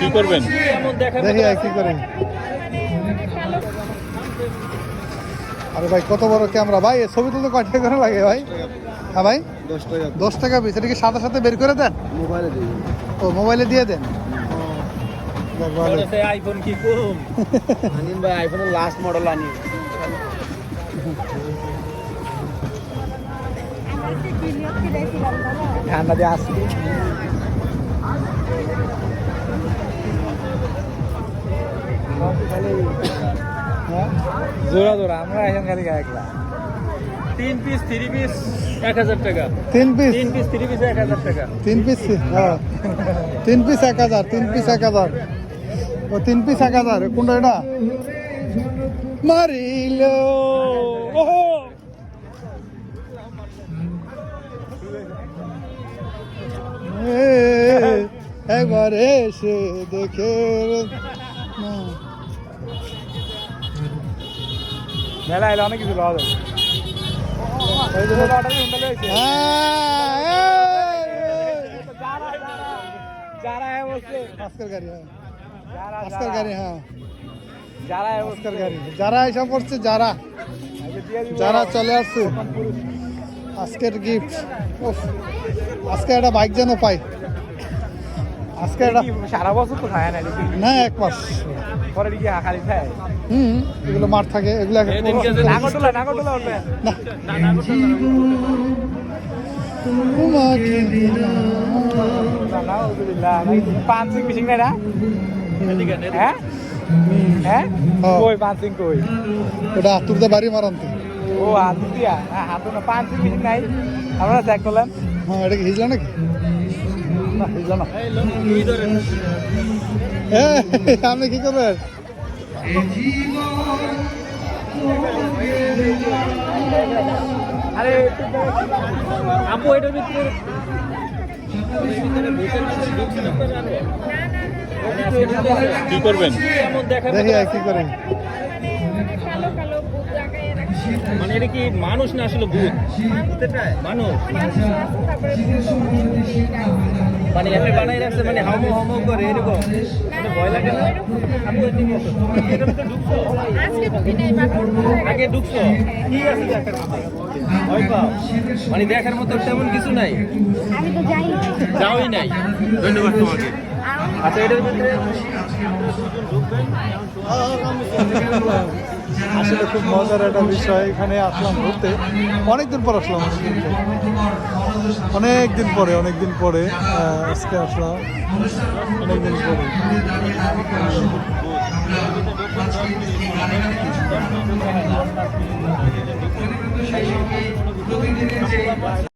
কি করবেন? দেখি কি করে আরে ভাই কত বড় ক্যামেরা ভাই ছবি তুলতে কয় টাকা করে লাগে ভাই? হ্যাঁ ভাই? দশ টাকা। দশ টাকা পিস এটা কি সাথে সাথে বের করে দেন? মোবাইলে ও মোবাইলে দিয়ে দেন? আইফোন কি কম? আনিন ভাই আইফোনের লাস্ট মডেল আনি ঠান্ডা দিয়ে আসছি। জোড়া জোড়া আমরা এখন খালি একলা তিন পিস থ্রি পিস এক হাজার টাকা। তিন পিস তিন পিস থ্রি পিস এক হাজার টাকা। তিন পিস হ্যাঁ। তিন পিস এক হাজার তিন পিস এক হাজার। ও তিন পিস এক হাজার কোনটা এটা? মারিল। ওহো! একবার এসে দেখে না। হ্যাঁ যারা আজকের গাড়ি যারা এসব করছে যারা যারা চলে আসছে আজকের গিফট আজকে একটা বাইক যেন পাই আজকে সারা বছর তো খায় না না এক মাস। পরে দিকে খালি খায়? হুম এগুলো মাঠ থাকে এগুলো এক- নাগরদোলা নাগরদোলা উঠবে না। তোমাকে পাঁচিং মিশিং নাই না। হ্যাঁ হ্যাঁ। হ্যাঁ। কই পাঁচিং কই? ওটা আতুরদা বাড়ি মারান্তে ও হাত দিয়া হ্যাঁ হাত না পাঁচিং মিশিং নাই আমরা চেক করলাম হ্যাঁ এটা কি হিজলা নাকি? আপনি কি করবেন? আরে আপু এটার ভিতরে কি করবেন? দেখি কি করে মানে এটা কি মানুষ না আসলে ভূত? মানুষ। মানে বানাই রাখছে মানে হামো হামো করে এরকম। মানে ভয় লাগে না? এসো। ঢুকছো। আগে ঢুকছো? কি আছে দেখার মতো? ভয় পাও। মানে দেখার মতো তেমন কিছু নাই? আমি তো যাই যাওই নাই। ধন্যবাদ তোমাকে। আচ্ছা এটার ভিতরে আসলে খুব মজার একটা বিষয় এখানে আসলাম ঘুরতে। অনেকদিন পর আসলাম অনেকদিন পরে অনেকদিন পরে আজকে আসলাম। অনেকদিন পরে।